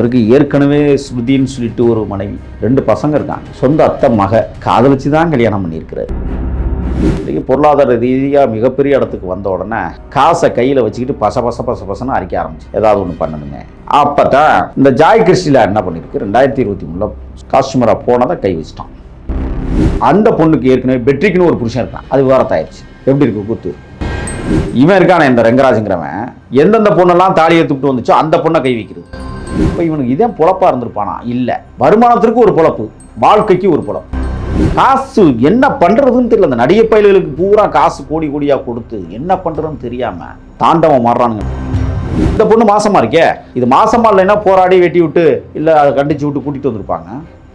இவருக்கு ஏற்கனவே ஸ்மிருதின்னு சொல்லிட்டு ஒரு மனைவி ரெண்டு பசங்க இருக்காங்க. சொந்த அத்தை மக காதலிச்சு தான் கல்யாணம் பண்ணியிருக்கிறாரு. இன்றைக்கி பொருளாதார ரீதியாக மிகப்பெரிய இடத்துக்கு வந்த உடனே காசை கையில் வச்சுக்கிட்டு பச பச பச பசன்னு அரிக்க ஆரம்பிச்சு. ஏதாவது ஒன்று பண்ணணுமே. அப்போ தான் இந்த ஜாய் கிறிஸ்டியில் என்ன பண்ணியிருக்கு ரெண்டாயிரத்தி இருபத்தி மூணில் காஸ்டமராக போனதை கை வச்சிட்டான். அந்த பொண்ணுக்கு ஏற்கனவே பெட்ரிக்குன்னு ஒரு புருஷன் இருக்கான். அது விவரத்தாயிடுச்சு எப்படி இருக்கு கூத்து? இவன் இருக்கான இந்த ரெங்கராஜுங்கிறவன். எந்தெந்த பொண்ணெல்லாம் தாலியை தூக்கிட்டு வந்துச்சோ அந்த பொண்ணை கை வைக்கிறது. இப்போ இவனுக்கு இதே பொழப்பா இருந்திருப்பானா? இல்லை. வருமானத்திற்கு ஒரு பொழப்பு. வாழ்க்கைக்கு ஒரு பொழப்பு. காசு என்ன பண்றதுன்னு தெரியல. அந்த நடிகை பயல்களுக்கு பூரா காசு கோடி கோடியாக கொடுத்து என்ன பண்றதுன்னு தெரியாம தாண்டவம் மாறுறானுங்க. இந்த பொண்ணு மாசமா இருக்கே? இது மாசமாக இல்லைன்னா போராடி வெட்டி விட்டு இல்லை அதை கண்டிச்சு விட்டு கூட்டிட்டு வந்திருப்பாங்க.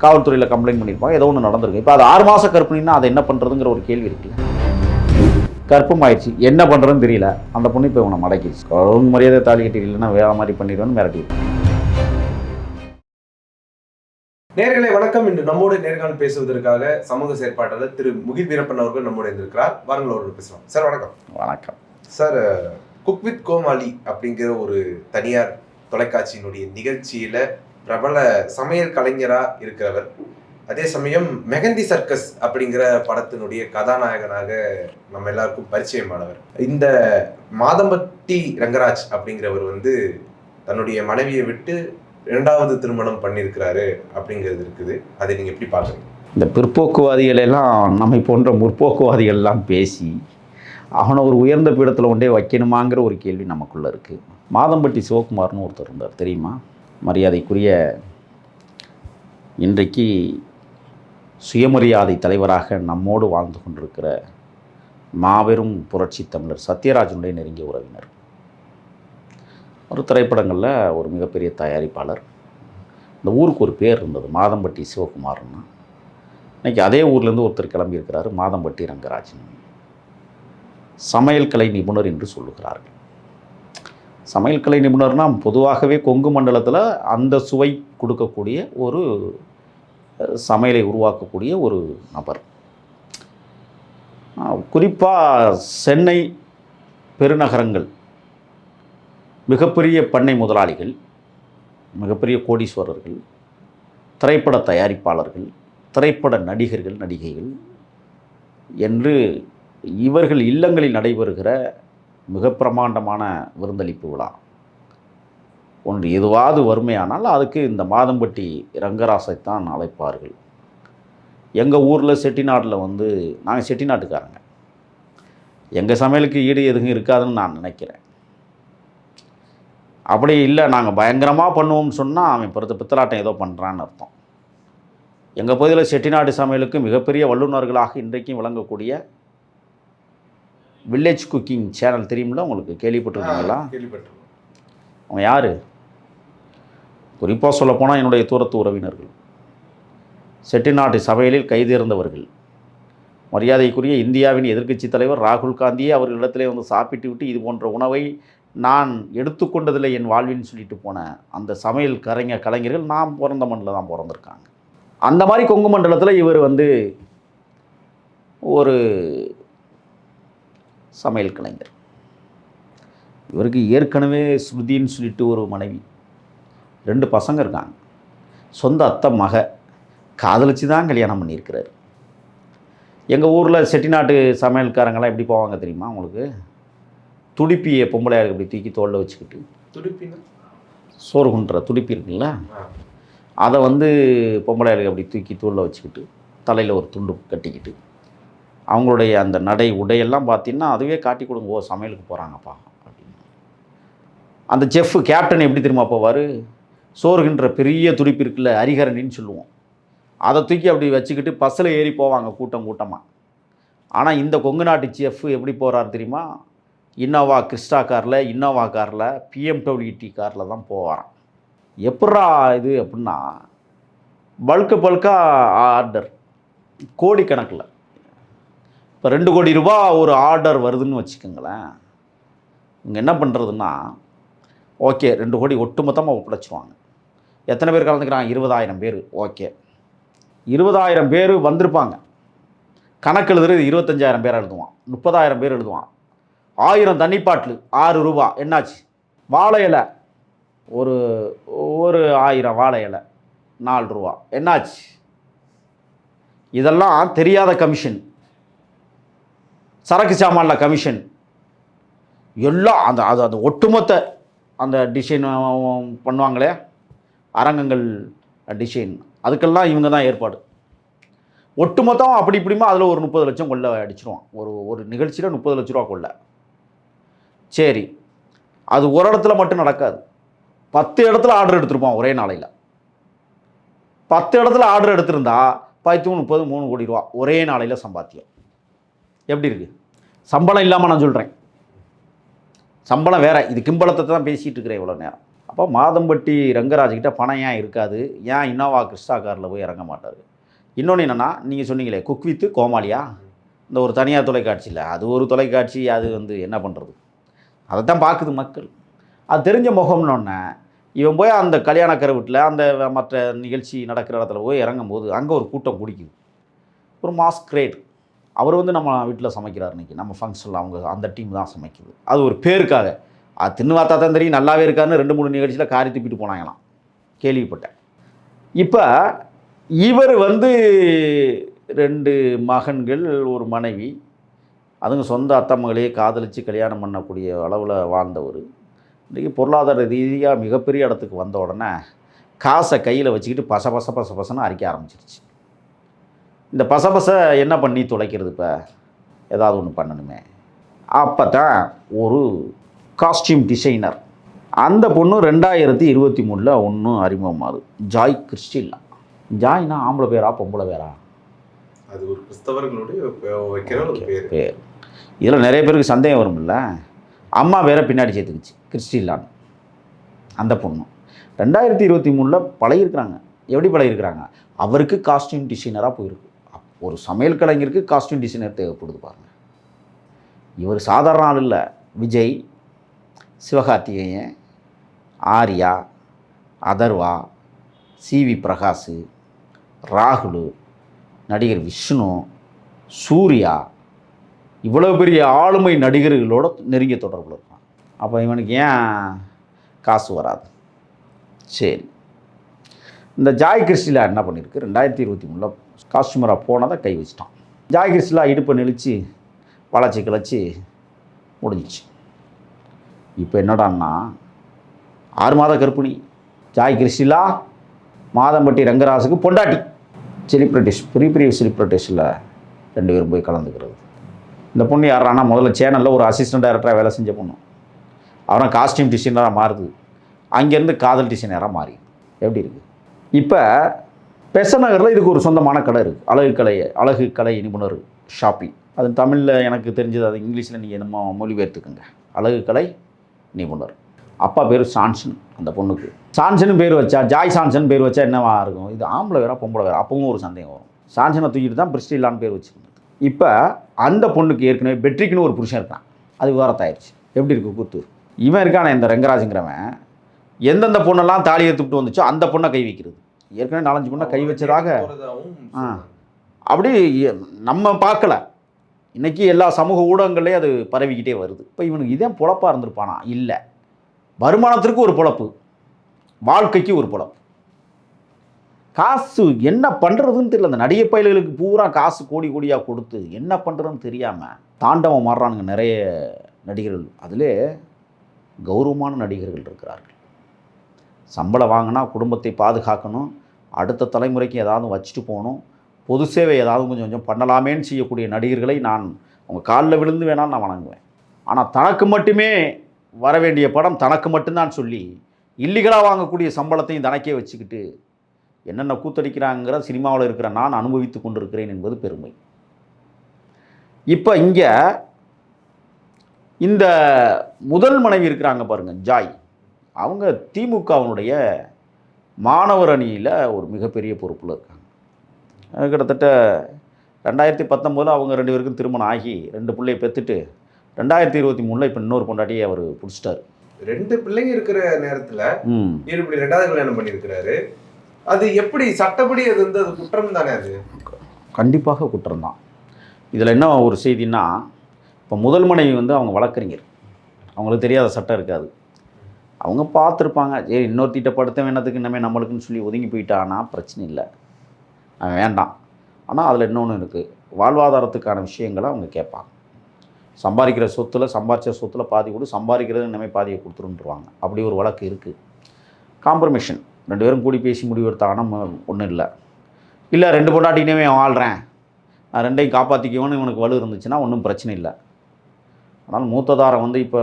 காவல்துறையில் கம்ப்ளைண்ட் பண்ணியிருப்பாங்க ஏதோ ஒன்று நடந்திருக்கு. இப்போ அது ஆறு மாசம் கற்பிணின்னா அதை என்ன பண்றதுங்கிற ஒரு கேள்வி இருக்குல்ல கற்பமாயிடுச்சு என்ன பண்ணுறதுன்னு தெரியல. அந்த பொண்ணு இப்போ இவனை மடக்கிடுச்சு. மரியாதை தாலி கட்டி இல்லைன்னா வேற மாதிரி பண்ணிடுவேன்னு மிரட்டி நேர்களை வணக்கம். இன்று நம்மோடு நேர்காணல் பேசுவதற்காக சமூக செயற்பாட்டாளர் திரு முகில் வீரப்பன் அவர்கள் நம்மோடு இருந்திருக்கிறார் வாருங்கள் அவர்கள் பேசலாம். சார் வணக்கம். வணக்கம். சார் குக் வித் கோமாளி அப்படிங்கிற ஒரு தனியார் தொலைக்காட்சியினுடைய நிகழ்ச்சியில பிரபல சமையல் கலைஞரா இருக்கிறவர். அதே சமயம் மெகந்தி சர்க்கஸ் அப்படிங்கிற படத்தினுடைய கதாநாயகனாக நம்ம எல்லாருக்கும் பரிச்சயமானவர். இந்த மாதம்பட்டி ரங்கராஜ் அப்படிங்கிறவர் வந்து தன்னுடைய மனைவியை விட்டு இரண்டாவது திருமணம் பண்ணியிருக்கிறாரு அப்படிங்கிறது இருக்குது. அதை நீங்கள் எப்படி பார்க்குறீங்க? இந்த பிற்போக்குவாதிகள் எல்லாம் நம்மை போன்ற முற்போக்குவாதிகள் எல்லாம் பேசி அவனை ஒரு உயர்ந்த பீடத்தில் ஒன்றே வைக்கணுமாங்கிற ஒரு கேள்வி நமக்குள்ளே இருக்குது மாதம்பட்டி சிவகுமார்னு ஒருத்தர் இருந்தார் தெரியுமா? மரியாதைக்குரிய இன்றைக்கு சுயமரியாதை தலைவராக நம்மோடு வாழ்ந்து கொண்டிருக்கிற மாபெரும் புரட்சி தமிழர் சத்யராஜனுடைய நெருங்கிய உறவினர். ஒரு திரைப்படங்களில் ஒரு மிகப்பெரிய தயாரிப்பாளர். இந்த ஊருக்கு ஒரு பேர் இருந்தது மாதம்பட்டி சிவகுமார்னு. இன்றைக்கி அதே ஊர்லேருந்து ஒருத்தர் கிளம்பியிருக்கிறாரு மாதம்பட்டி ரங்கராஜன். சமையல் கலை நிபுணர் என்று சொல்லுகிறார்கள். சமையல் கலை நிபுணர்னால் பொதுவாகவே கொங்கு மண்டலத்தில் அந்த சுவை கொடுக்கக்கூடிய ஒரு சமையலை உருவாக்கக்கூடிய ஒரு நபர். குறிப்பாக சென்னை பெருநகரங்கள். மிகப்பெரிய பண்ணை முதலாளிகள் மிகப்பெரிய கோடீஸ்வரர்கள் திரைப்பட தயாரிப்பாளர்கள் திரைப்பட நடிகர்கள் நடிகைகள் என்று இவர்கள் இல்லங்களில் நடைபெறுகிற மிக பிரமாண்டமான விருந்தளிப்பு விழா. ஒன்று எதுவாவது வறுமையானால் அதுக்கு இந்த மாதம்பட்டி ரங்கராசைத்தான் அழைப்பார்கள். எங்கள் ஊரில் செட்டிநாட்டில் வந்து நாங்கள் செட்டிநாட்டுக்காரங்க. எங்கள் சமையலுக்கு ஈடு எதுவும் இருக்காதுன்னு நான் நினைக்கிறேன். அப்படி இல்லை நாங்கள் பயங்கரமாக பண்ணுவோம்னு சொன்னால் அவன் பிறத்த பித்தலாட்டம் ஏதோ பண்ணுறான்னு அர்த்தம். எங்கள் பகுதியில் செட்டிநாடு சமையலுக்கு மிகப்பெரிய வல்லுநர்களாக இன்றைக்கும் விளங்கக்கூடிய வில்லேஜ் குக்கிங் சேனல் தெரியுமில்ல? உங்களுக்கு கேள்விப்பட்டிருக்கீங்களா? கேள்விப்பட்டிருக்கோம். அவங்க யார்? குறிப்பாக சொல்லப்போனால் என்னுடைய தூரத்து உறவினர்கள். செட்டிநாட்டு சமையலில் கைதேர்ந்தவர்கள். மரியாதைக்குரிய இந்தியாவின் எதிர்க்கட்சி தலைவர் ராகுல் காந்தியே அவர்களிடத்திலே வந்து சாப்பிட்டு விட்டு இது போன்ற உணவை நான் எடுத்துக்கொண்டதில்லை என் வாழ்வின்னு சொல்லிட்டு போன அந்த சமையல் கலைஞர் கலைஞர்கள் நாம் பிறந்த மண்ணில் தான் பிறந்திருக்காங்க. அந்த மாதிரி கொங்கு மண்டலத்தில் இவர் வந்து ஒரு சமையல் கலைஞர். இவருக்கு ஏற்கனவே ஸ்ருதின்னு சொல்லிட்டு ஒரு மனைவி. ரெண்டு பசங்க இருக்காங்க. சொந்த அத்தை மக. காதலிச்சு தான் கல்யாணம் பண்ணியிருக்கிறாரு. எங்கள் ஊரில் செட்டிநாட்டு சமையல்காரங்கெல்லாம் எப்படி போவாங்க தெரியுமா உங்களுக்கு? துடிப்பியை பொம்பளையாருக்கு இப்படி தூக்கி தோளில் வச்சுக்கிட்டு. துடிப்பினா சோறு குண்டுற துடிப்பி இருக்குல்ல? ஆ. அதை வந்து பொம்பளையாளுக்கு அப்படி தூக்கி தோளில் வச்சுக்கிட்டு தலையில் ஒரு துண்டு கட்டிக்கிட்டு அவங்களுடைய அந்த நடை உடையெல்லாம் பார்த்தீங்கன்னா அதுவே காட்டி கொடுங்க ஓ சமையலுக்கு போகிறாங்கப்பா அப்படின்னு. அந்த செஃப் கேப்டன் எப்படி தெரியுமா போவார்? சோறுகின்ற பெரிய துடிப்பு இருக்குல்ல அரிகரணின்னு சொல்லுவோம். அதை தூக்கி அப்படி வச்சுக்கிட்டு பஸ்ஸில் ஏறி போவாங்க கூட்டம் கூட்டமாக ஆனால் இந்த கொங்கு நாட்டு செஃப் எப்படி போகிறார் தெரியுமா? இன்னோவா கிறிஸ்டா காரில் இன்னோவா காரில் பிஎம்டபிள்யூடி காரில் தான் போவாராம். எப்பட்றா இது அப்படின்னா பல்க்கு பல்காக ஆர்டர் கோடிக்கணக்கில். இப்போ ரெண்டு கோடி ரூபா ஒரு ஆர்டர் வருதுன்னு வச்சுக்கோங்களேன். இவங்க என்ன பண்ணுறதுன்னா ஓகே ரெண்டு கோடி ஒட்டுமொத்தமாக ஒப்படைச்சிருவாங்க. எத்தனை பேர் கலந்துக்கிறாங்க? இருபதாயிரம் பேர். ஓகே. இருபதாயிரம் பேர் வந்திருப்பாங்க. கணக்கு எழுதுறது இருபத்தஞ்சாயிரம் பேர் எழுதுவான். முப்பதாயிரம் பேர் எழுதுவான். ஆயிரம் தண்ணி பாட்டில் ஆறு ரூபா. என்னாச்சு? வாழை இலை. ஒரு ஒரு ஆயிரம் வாழை இலை. நாலு ரூபா. என்னாச்சு? இதெல்லாம் தெரியாத கமிஷன். சரக்கு சாமானில் கமிஷன். எல்லாம் அந்த அது அந்த ஒட்டுமொத்த அந்த டிசைன் பண்ணுவாங்களே? அரங்கங்கள் டிசைன். அதுக்கெல்லாம் இவங்க தான் ஏற்பாடு. ஒட்டுமொத்தம் அப்படி இப்படிமா அதில் ஒரு முப்பது லட்சம் கொள்ள அடிச்சிருவான். ஒரு ஒரு நிகழ்ச்சியில் முப்பது லட்ச ரூபா கொள்ள. சரி. அது ஒரு இடத்துல மட்டும் நடக்காது. பத்து இடத்துல ஆர்டர் எடுத்திருப்பான் ஒரே நாளையில். பத்து இடத்துல ஆர்டர் எடுத்திருந்தா பத்து முப்பது மூணு கோடி ரூபா ஒரே நாளையில் சம்பாத்தியம். எப்படி இருக்கு? சம்பளம் இல்லாமல் நான் சொல்கிறேன் சம்பளம் வேற. இது கிம்பளத்தை தான் பேசிகிட்டு இருக்கிறேன் இவ்வளோ நேரம். அப்போ மாதம்பட்டி ரங்கராஜ்கிட்ட பணம் ஏன் இருக்காது? ஏன் இன்னோவா கிறிஸ்டா காரில் போய் இறங்க மாட்டார்? இன்னொன்று என்னென்னா நீங்கள் சொன்னீங்களே குக் வித்து கோமாளியா? இந்த ஒரு தனியார் தொலைக்காட்சியில். அது ஒரு தொலைக்காட்சி அது வந்து என்ன பண்ணுறது அதை தான் பார்க்குது மக்கள். அது தெரிஞ்ச முகம்னொன்னே இவன் போய் அந்த கல்யாணக்கரை வீட்டில் அந்த மற்ற நிகழ்ச்சி நடக்கிற இடத்துல போய் இறங்கும் போது அங்கே ஒரு கூட்டம் குடிக்குது. ஒரு மாஸ்கிரேட் அவர் வந்து நம்ம வீட்டில் சமைக்கிறார் இன்றைக்கி நம்ம ஃபங்க்ஷனில் அவங்க அந்த டீம் தான் சமைக்குது. அது ஒரு பேருக்காக. தின்னு பார்த்தா தான் தெரியும் நல்லாவே இருக்காருன்னு ரெண்டு மூணு நிகழ்ச்சியில் காரி துப்பிட்டு போனாங்களாம். கேள்விப்பட்டேன். இப்போ இவர் வந்து ரெண்டு மகன்கள் ஒரு மனைவி. அதுங்க சொந்த அத்தை மகளையே காதலித்து கல்யாணம் பண்ணக்கூடிய அளவில் வாழ்ந்தவர். இன்றைக்கி பொருளாதார ரீதியாக மிகப்பெரிய இடத்துக்கு வந்த உடனே காசை கையில் வச்சுக்கிட்டு பச பச பச பசன்னு அரிக்க ஆரம்பிச்சிருச்சு. இந்த பசபச என்ன பண்ணி தொலைக்கிறது இப்போ? ஏதாவது ஒன்று பண்ணணுமே. அப்போ தான் ஒரு காஸ்டியூம் டிசைனர் அந்த பொண்ணு ரெண்டாயிரத்தி இருபத்தி மூணில் ஒன்றும் அறிமுகமாகுது. ஜாய் கிறிஸ்டில்லா ஜாய்னா ஆம்பளை பேரா பொம்பளை பேரா? அது ஒரு கிறிஸ்தவர்களுடைய பேர். பேர். இதில் நிறைய பேருக்கு சந்தேகம் வரும்ல? அம்மா வேற பின்னாடி சேர்த்துக்குச்சு கிறிஸ்டில்லான்னு. அந்த பொண்ணு. ரெண்டாயிரத்தி இருபத்தி மூணில் பழகிருக்கிறாங்க எப்படி பழகிருக்கிறாங்க அவருக்கு காஸ்டியூம் டிசைனராக போயிருக்கு. ஒரு சமையல் கலைஞருக்கு காஸ்டியூம் டிசைனர் தேவைப்படுது பாருங்க. இவர் சாதாரண ஆள் இல்லை. விஜய் சிவகார்த்திகேயன் ஆர்யா அதர்வா சிவி பிரகாஷ் ராகுல் நடிகர் விஷ்ணு சூர்யா இவ்வளோ பெரிய ஆளுமை நடிகர்களோட நெருங்கிய தொடர்பில் இருக்கான். அப்போ இவனுக்கு ஏன் காசு வராது? சரி. இந்த ஜாய் கிறிஸ்டிலா என்ன பண்ணியிருக்கு ரெண்டாயிரத்தி இருபத்தி மூணில் காஸ்டியூமராக போனதை கை வச்சிட்டான். ஜாய் கிறிஸ்டிலா இடுப்பை நெளிச்சு வளச்சி கிளச்சி முடிஞ்சிச்சு. இப்போ என்னடான்னா ஆறு மாத கர்ப்பிணி. ஜாய் கிறிஸ்டிலா மாதம்பட்டி ரங்கராசுக்கு பொண்டாட்டி. செலிப்ரிட்டிஸ் பெரிய பெரிய செலிப்ரிட்டிஸில் ரெண்டு பேரும் போய் கலந்துக்கிறது. இந்த பொண்ணு யாரானா முதல்ல சேனலில் ஒரு அசிஸ்டன்ட் டைரக்டராக வேலை செஞ்ச பொண்ணு. அவனை காஸ்டியூம் டிசைனராக மாறுது. அங்கேருந்து காதல் டிசைனராக மாறி. எப்படி இருக்குது இப்போ பெசநகரில் இதுக்கு ஒரு சொந்தமான கடை இருக்குது அழகு கலை அழகு கலை நிபுணர் ஷாப்பி. அது தமிழில் எனக்கு தெரிஞ்சது அது இங்கிலீஷில் நீங்கள் என்னமோ மொழிபெயர்த்துக்குங்க அழகு கலை நிபுணர் அப்பா பேர் சான்சன் அந்த பொண்ணுக்கு. சான்சன் பேர் வச்சா ஜாய் சான்சன் பேர் வச்சா என்னவா இருக்கும்? இது ஆம்பளை வேற பொம்பளை வேற அப்பவும் ஒரு சந்தேகம் வரும். சான்சனை தூக்கிட்டு தான் பிரிஸ்டிலான்னு பேர் வச்சுருந்தது. இப்போ அந்த பொண்ணுக்கு ஏற்கனவே பெட்ரிக்குன்னு ஒரு புருஷன் இருக்கான். அது விவரத்தாயிருச்சு எப்படி இருக்கு கூத்து இவன் இருக்கானே இந்த ரெங்கராஜுங்கிறவன். எந்தெந்த பொண்ணெல்லாம் தாலி எடுத்துக்கிட்டு வந்துச்சோ அந்த பொண்ணை கை வைக்கிறது. ஏற்கனவே நாலஞ்சு பொண்ணை கை வச்சதாக. அப்படி நம்ம பார்க்கல. இன்றைக்கி எல்லா சமூக ஊடகங்கள்லேயும் அது பரவிக்கிட்டே வருது. இப்போ இவனுக்கு இதே பொழப்பாக இருந்திருப்பானா? இல்லை. வருமானத்திற்கு ஒரு பொழப்பு. வாழ்க்கைக்கு ஒரு பொழப்பு. காசு என்ன பண்ணுறதுன்னு தெரியல. அந்த நடிகை பயல்களுக்கு பூரா காசு கோடி கோடியாக கொடுத்து என்ன பண்ணுறதுன்னு தெரியாமல் தாண்டவம் மாறுறானுங்க நிறைய நடிகர்கள். அதிலே கௌரவமான நடிகர்கள் இருக்கிறார்கள். சம்பளம் வாங்கினா குடும்பத்தை பாதுகாக்கணும். அடுத்த தலைமுறைக்கு ஏதாவது வச்சுட்டு போகணும். பொது சேவை ஏதாவது கொஞ்சம் கொஞ்சம் பண்ணலாமேன்னு செய்யக்கூடிய நடிகர்களை நான் அவங்க காலில் விழுந்து வேணால் நான் வணங்குவேன். ஆனால் தனக்கு மட்டுமே வர வேண்டிய படம் தனக்கு மட்டும்தான் சொல்லி இல்லீகலாக வாங்கக்கூடிய சம்பளத்தையும் தனக்கே வச்சுக்கிட்டு என்னென்ன கூத்தடிக்கிறாங்கிற சினிமாவில் இருக்கிற நான் அனுபவித்து கொண்டிருக்கிறேன் என்பது பெருமை. இப்போ இங்கே இந்த முதல் மனைவி இருக்கிறாங்க பாருங்கள் ஜாய். அவங்க திமுகவினுடைய மாணவர் அணியில் ஒரு மிகப்பெரிய பொறுப்பில் இருக்காங்க. கிட்டத்தட்ட ரெண்டாயிரத்தி பத்தொம்போதில் அவங்க ரெண்டு பேருக்கும் திருமணம் ஆகி ரெண்டு பிள்ளையை பெற்றுட்டு ரெண்டாயிரத்தி இருபத்தி மூணில் இப்போ இன்னொரு பொண்டாட்டியை அவர் பிடிச்சிட்டாரு. ரெண்டு பிள்ளைங்க இருக்கிற நேரத்துல ம். இவர் இப்படி ரெண்டாவது கல்யாணம் பண்ணியிருக்கிறாரு. அது எப்படி சட்டப்படி அது வந்து அது குற்றம் தானே அது? கண்டிப்பாக குற்றம்தான் இதில் என்ன ஒரு செய்தின்னா இப்போ முதல் மனைவி வந்து அவங்க வழக்கறிஞர். அவங்களுக்கு தெரியாத சட்டம் இருக்காது. அவங்க பார்த்துருப்பாங்க சரி இன்னொருத்திட்ட படுத்த வேணதுக்கு இனிமே நம்மளுக்குன்னு சொல்லி ஒதுங்கி போயிட்டான்னா பிரச்சனை இல்லை. வேண்டாம். ஆனால் அதில் இன்னொன்று இருக்குது வாழ்வாதாரத்துக்கான விஷயங்களை அவங்க கேட்பாங்க. சம்பாதிக்கிற சொத்தில் சம்பாதிச்ச சொத்தில் பாதி கொடு சம்பாதிக்கிறது இனிமேல் பாதியை கொடுத்துருன்றுவாங்க. அப்படி ஒரு வழக்கு இருக்குது காம்ப்ரமிஷன் ரெண்டு பேரும் கூடி பேசி முடிவு எடுத்தாங்கன்னா ஒன்றும் இல்லை. இல்லை ரெண்டு பொண்டாட்டினே வாழ்கிறேன் நான் ரெண்டையும் காப்பாற்றிக்குவோன்னு இவனுக்கு வலு இருந்துச்சுன்னா ஒன்றும் பிரச்சனை இல்லை. ஆனால் மூத்ததாரம் வந்து இப்போ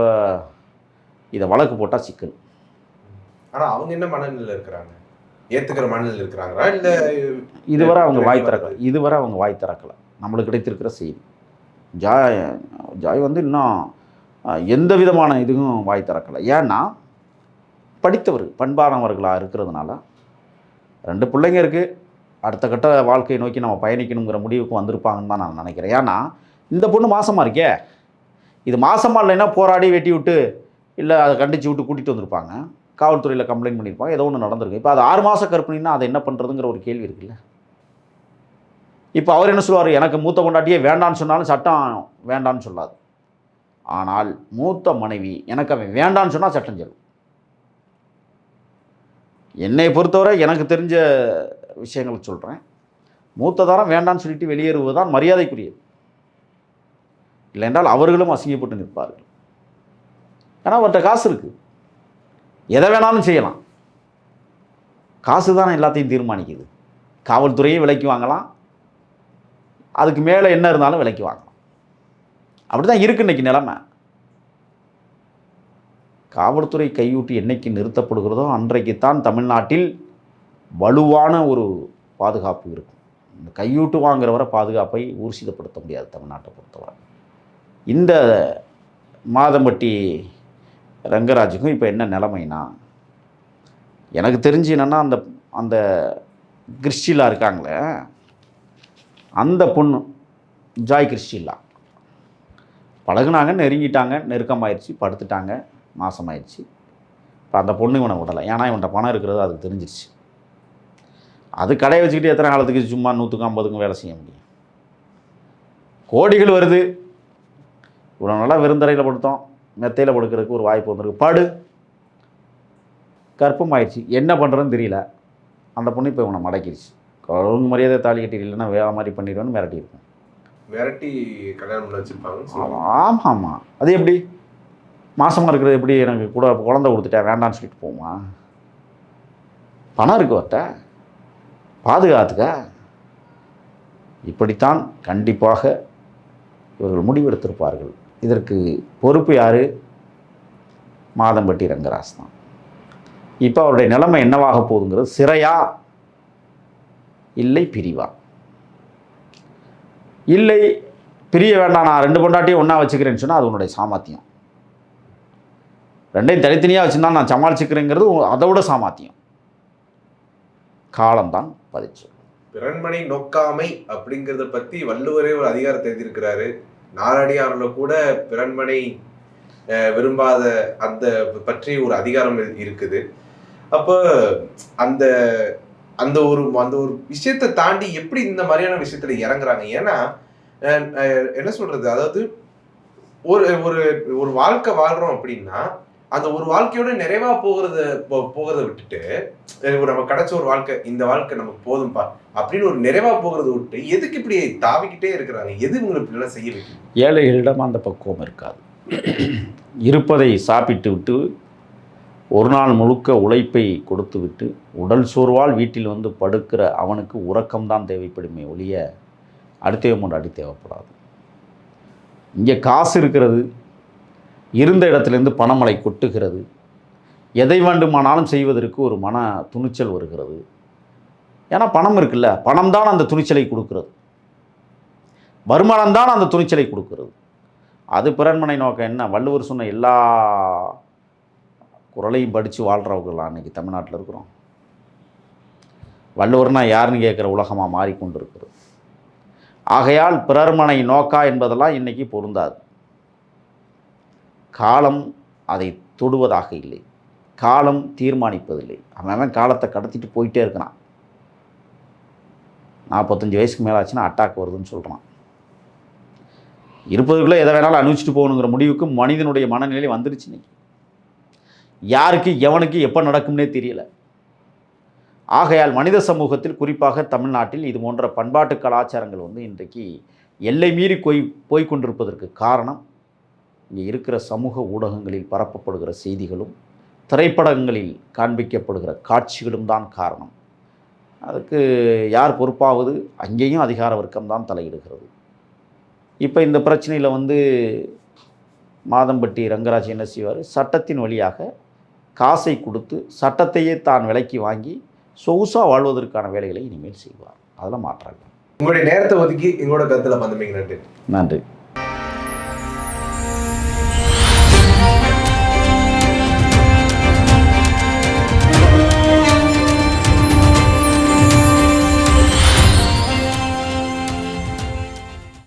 இதை வழக்கு போட்டால் சிக்கல். ஆனால் அவங்க என்ன மனநிலையில் இருக்கிறாங்க? ஏத்துக்கிற மனநிலையில இருக்கிறாங்களா? இல்ல இதுவரை அவங்க வாய் திறக்கல. இதுவரை அவங்க வாய் திறக்கலை. நம்மளுக்கு கிடைத்திருக்கிற செய்தி. ஜாய் ஜாய் வந்து இன்னும் எந்த விதமான இதுவும் வாய் திறக்கலை. ஏன்னா படித்தவர் பண்பானவர்களாக இருக்கிறதுனால ரெண்டு பிள்ளைங்க இருக்குது அடுத்த கட்ட வாழ்க்கையை நோக்கி நம்ம பயணிக்கணுங்கிற முடிவுக்கு வந்திருப்பாங்கன்னு தான் நான் நினைக்கிறேன். ஏன்னா இந்த பொண்ணு மாசமாக இருக்கே. இது மாசமா இல்லைன்னா போராடி வெட்டி விட்டு இல்லை அதை கண்டிச்சு விட்டு கூட்டிகிட்டு வந்திருப்பாங்க. காவல்துறையில் கம்ப்ளைண்ட் பண்ணியிருப்பாங்க ஏதோ ஒன்று நடந்திருக்கு இப்போ அது ஆறு மாத கற்பிணின்னா அதை என்ன பண்ணுறதுங்கிற ஒரு கேள்வி இருக்குல்ல. இப்போ அவர் என்ன சொல்லுவார்? எனக்கு மூத்த கொண்டாட்டியே வேண்டான்னு சொன்னாலும் சட்டம் வேண்டான்னு சொல்லாது. ஆனால் மூத்த மனைவி எனக்கு அவன் வேண்டான்னு சொன்னால் சட்டம் சொல்லும். என்னை பொறுத்தவரை எனக்கு தெரிஞ்ச விஷயங்களை சொல்கிறேன் மூத்ததாரம் வேண்டான்னு சொல்லிட்டு வெளியேறுவது தான் மரியாதைக்குரியது. இல்லைன்றால் அவர்களும் அசிங்கப்பட்டு நிற்பார்கள். ஏன்னா அவர்கிட்ட காசு இருக்குது எதை வேணாலும் செய்யலாம். காசு தான் எல்லாத்தையும் தீர்மானிக்குது. காவல்துறையும் விலைக்கு வாங்கலாம். அதுக்கு மேலே என்ன இருந்தாலும் விலைக்கு வாங்கலாம். அப்படி தான் இருக்கு இன்னைக்கு நிலமை. காவல்துறை கையூட்டி என்னைக்கு நிறுத்தப்படுகிறதோ அன்றைக்குத்தான் தமிழ்நாட்டில் வலுவான ஒரு பாதுகாப்பு இருக்கும். இந்த கையூட்டு வாங்குறவரை பாதுகாப்பை ஊர்ஜிதப்படுத்த முடியாது தமிழ்நாட்டை பொறுத்தவரை. இந்த மாதம்பட்டி ரங்கராஜுக்கும் இப்போ என்ன நிலைமைனா எனக்கு தெரிஞ்சு என்னென்னா அந்த அந்த கிறிஸ்டிலா இருக்காங்களே அந்த பொண்ணு ஜாய் கிறிஸ்டிலா. பழகுனாங்க நெருங்கிட்டாங்க நெருக்கமாயிடுச்சு படுத்துட்டாங்க மாசமாயிருச்சு. இப்போ அந்த பொண்ணு இவனை விடலை. ஏன்னா இவன்கிட்ட பணம் இருக்கிறது அதுக்கு தெரிஞ்சிருச்சு. அது கடையை வச்சுக்கிட்டு எத்தனை காலத்துக்கு சும்மா நூற்றுக்கும் ஐம்பதுக்கும் வேலை செய்ய முடியும்? கோடிகள் வருது. இவ்வளோ நல்லா விருந்தரையில் படுத்தோம். மெத்தையில் படுக்கிறதுக்கு ஒரு வாய்ப்பு வந்திருக்கு. படு. கற்பமாயிடுச்சு. என்ன பண்ணுறதுன்னு தெரியல. அந்த பொண்ணு இப்போ இவனை மடக்கிடுச்சு ஒழுங்கு மரியாதை தாலி கட்டி இல்லைன்னா வேற மாதிரி பண்ணிடுவேன்னு மிரட்டியிருக்கேன் விரட்டி கல்யாணம் பண்ணி வச்சிருப்பாங்கன்னு சொல்லுவாங்க. ஆமாம் ஆமாம் அது எப்படி? மாசமாக இருக்கிறது எப்படி? எனக்கு கூட குழந்தை கொடுத்துட்டேன் வேண்டாம்னு சொல்லிட்டு போமா பணம் இருக்கு ஒருத்த பாதுகாத்துக்க. இப்படித்தான் கண்டிப்பாக இவர்கள் முடிவெடுத்திருப்பார்கள். இதற்கு பொறுப்பு யார்? மாதம்பட்டி ரங்கராஜ் தான். இப்போ அவருடைய நிலைமை என்னவாக போகுதுங்கிறது சிறையா? இல்லை பிரிவா? இல்லை பிரிய வேண்டாம் நான் ரெண்டு பொண்டாட்டியும் ஒன்றா வச்சுக்கிறேன்னு சொன்னால் அது உன்னுடைய சாமர்த்தியம். ரெண்டையும் தனித்தனியாக வச்சுருந்தா நான் சமாளிச்சுக்கிறேங்கிறது அதோட சாமாத்தியம் சாமர்த்தியம். காலம்தான் பதிச்சு. பிறன்மனை நோக்காமை அப்படிங்கிறத பற்றி வள்ளுவரே ஒரு அதிகாரத்தை எழுதியிருக்கிறாரு. நாரடியாரில் கூட பிறன்மனை விரும்பாத அந்த பற்றி ஒரு அதிகாரம் இருக்குது. அப்போ அந்த அந்த ஒரு அந்த ஒரு விஷயத்தை தாண்டி எப்படி இந்த மாதிரியான விஷயத்துல இறங்குறாங்க? ஏன்னா என்ன சொல்றது? அதாவது ஒரு ஒரு ஒரு வாழ்க்கை வாழ்றோம் அப்படின்னா அந்த ஒரு வாழ்க்கையோட நிறைவா போகிறத போ- போகிறத விட்டுட்டு ஒரு நம்ம கிடைச்ச ஒரு வாழ்க்கை இந்த வாழ்க்கை நமக்கு போதும்பா அப்படின்னு ஒரு நிறைவா போகிறத விட்டு எதுக்கு இப்படி தாவிக்கிட்டே இருக்கிறாங்க? எது உங்களுக்கு இப்படிலாம் செய்ய வைக்கும் ஏழைகளிடம் அந்த பக்குவம் இருக்காது. இருப்பதை சாப்பிட்டு விட்டு ஒரு நாள் முழுக்க உழைப்பை கொடுத்து விட்டு உடல் சோர்வால் வீட்டில் வந்து படுக்கிற அவனுக்கு உறக்கம்தான் தேவைப்படுமே ஒழிய அடுத்தவன் முன்னாடி தேவைப்படாது. இங்கே காசு இருக்கிறது இருந்த இடத்துலேருந்து பணமழை கொட்டுகிறது. எதை வேண்டுமானாலும் செய்வதற்கு ஒரு மன துணிச்சல் வருகிறது. ஏன்னா பணம் இருக்குல்ல பணம் தான் அந்த துணிச்சலை கொடுக்கிறது. வருமானம் தான் அந்த துணிச்சலை கொடுக்கிறது. அது பிறன்மனை நோக்கம் என்ன? வள்ளுவர் சொன்ன எல்லா குரலையும் படித்து வாழ்கிறவங்களா அன்றைக்கி தமிழ்நாட்டில் இருக்கிறோம். வள்ளுவர்னா யாருன்னு கேட்குற உலகமாக மாறிக்கொண்டு இருக்கிறது ஆகையால் பிறர்மனை நோக்கா என்பதெல்லாம் இன்றைக்கி பொருந்தாது. காலம் அதை தொடுவதாக இல்லை. காலம் தீர்மானிப்பதில்லை. அவன் காலத்தை கடத்திட்டு போயிட்டே இருக்கிறான். நாற்பத்தஞ்சு வயசுக்கு மேலே ஆச்சுன்னா அட்டாக் வருதுன்னு சொல்கிறான் இருப்பதுக்குள்ளே எதை வேணாலும் அனுபவிச்சுட்டு போகணுங்கிற முடிவுக்கு மனிதனுடைய மனநிலை வந்துருச்சு இன்னைக்கு. யாருக்கு எவனுக்கு எப்போ நடக்கும்னே தெரியல. ஆகையால் மனித சமூகத்தில் குறிப்பாக தமிழ்நாட்டில் இது போன்ற பண்பாட்டு கலாச்சாரங்கள் வந்து இன்றைக்கு எல்லை மீறி போய் போய்கொண்டிருப்பதற்கு காரணம் இங்கே இருக்கிற சமூக ஊடகங்களில் பரப்பப்படுகிற செய்திகளும் திரைப்படங்களில் காண்பிக்கப்படுகிற காட்சிகளும் தான் காரணம். அதுக்கு யார் பொறுப்பாவது அங்கேயும் அதிகார வர்க்கம் தான் தலையிடுகிறது. இப்போ இந்த பிரச்சனையில் வந்து மாதம்பட்டி ரங்கராஜ் என்ன செய்வார்? சட்டத்தின் வழியாக காசை கொடுத்து சட்டத்தையே தான் விலைக்கு வாங்கி சொகுசாக வாழ்வதற்கான வேலைகளை இனிமேல் செய்வார். அதில் மாற்றாங்க உங்களுடைய நேரத்தை ஒதுக்கி எங்களோட கருத்துல பந்தமைக்கு நன்றி. நன்றி.